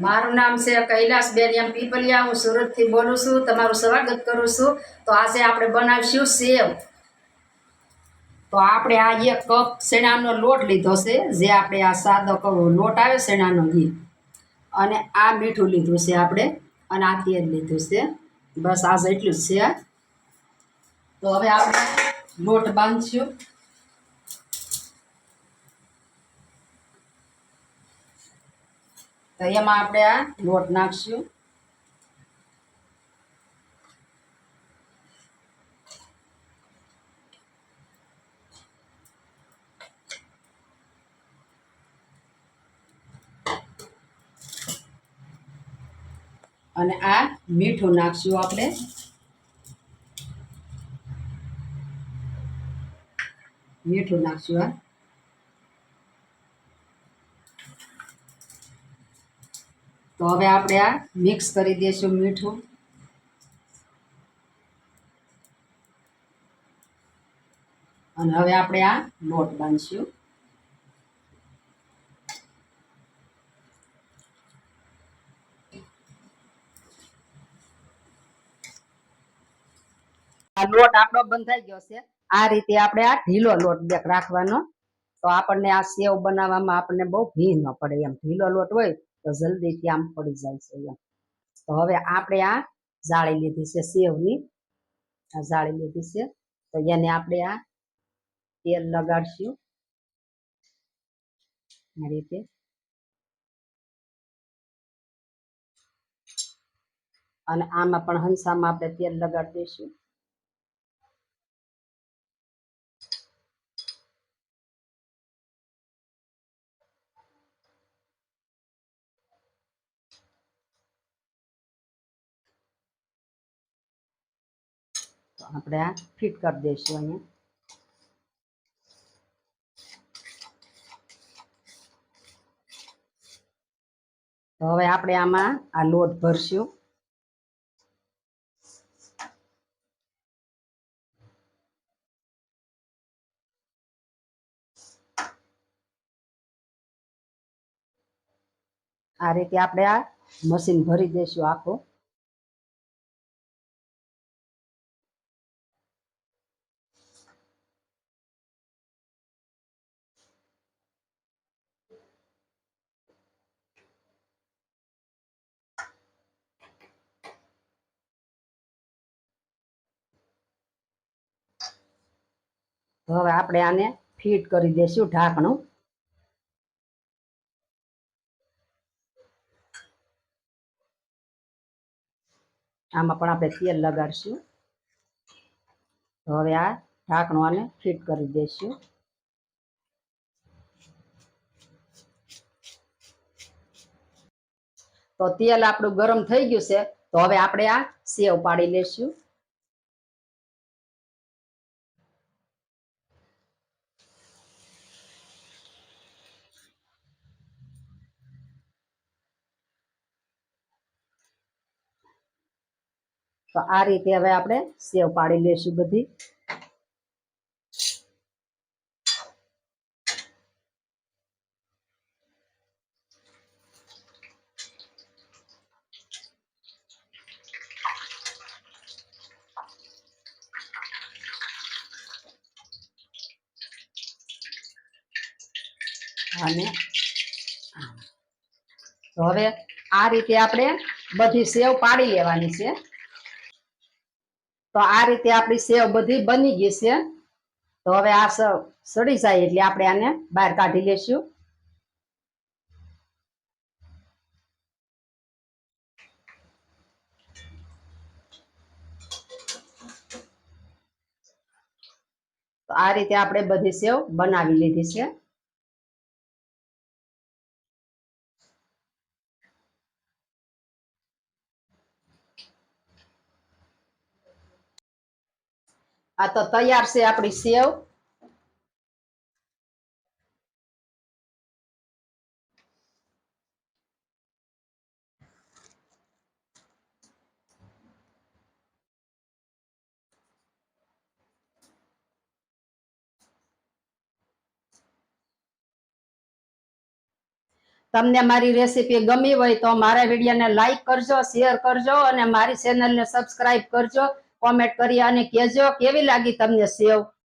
મારું નામ છે કૈલાસબેન એમ પીપલિયા. હું સુરતથી બોલું છું. તમારું સ્વાગત કરું છું. તો આજે આપણે બનાવીશું સેવ. તો આપણે આ એક કપ શેણાનો લોટ લીધો છે. જે આપણે આ સાદો લોટ આવે શેણાનો ઘી અને આ મીઠું લીધું છે આપણે. અને આ તેલ લીધું છે. બસ આજે એટલું જ છે. તો હવે આપણે લોટ બાંધશું. તો એમાં આપણે આ લોટ નાખશું. અને આ મીઠું નાખશું આપણે. મીઠું નાખશું આ. તો હવે આપણે આ મિક્સ કરી દઈશું મીઠું. અને હવે આપણે આ લોટ બાંધશું. આ લોટ આપણો બંધાઈ ગયો છે. આ રીતે આપણે આ ઢીલો લોટ રાખવાનો. તો આપણને આ સેવ બનાવવામાં આપણને બહુ ભી ન પડે એમ. ઢીલો લોટ હોય તો જલ્દીથી આમ પડી જાય છે એમ. તો હવે આપણે આ જાળી લીધી છે સેવની. આ જાળી લીધી છે. તો એને આપણે આ તેલ લગાડશું. આ રીતે. અને આમાં પણ હંસામાં આપણે તેલ લગાડી દઈશું. આપણે આ ફિટ કરી દઈશું અહીંયા. તો હવે આપણે આમાં આ લોટ ભરશું. આ રીતે આપણે આ મશીન ભરી દઈશું આખું. હવે આપણે આને ફિટ કરી દઈશું ઢાંકણું. આમાં પણ આપણે તેલ લગાડશું. હવે આ ઢાંકણું આને ફિટ કરી દઈશું તો તેલ આપણું ગરમ થઈ ગયું છે. તો હવે આપણે આ સેવ પાડી લેશું. તો આ રીતે હવે આપણે સેવ પાડી લેશું બધી. અને હવે આ રીતે આપણે બધી સેવ પાડી લેવાની છે. તો આ રીતે આપણી સેવ બધી બની ગઈ છે. તો હવે આ સડી જાય એટલે આપણે આને બહાર કાઢી લેશું. તો આ રીતે આપણે બધી સેવ બનાવી લીધી છે. આ તો તૈયાર છે આપણી સેવ. તમને મારી રેસીપી ગમી હોય તો મારા વિડીયોને લાઈક કરજો, શેર કરજો અને મારી ચેનલ ને સબસ્ક્રાઈબ કરજો. કોમેન્ટ કરી અને કહેજો કેવી લાગી તમને સેવ?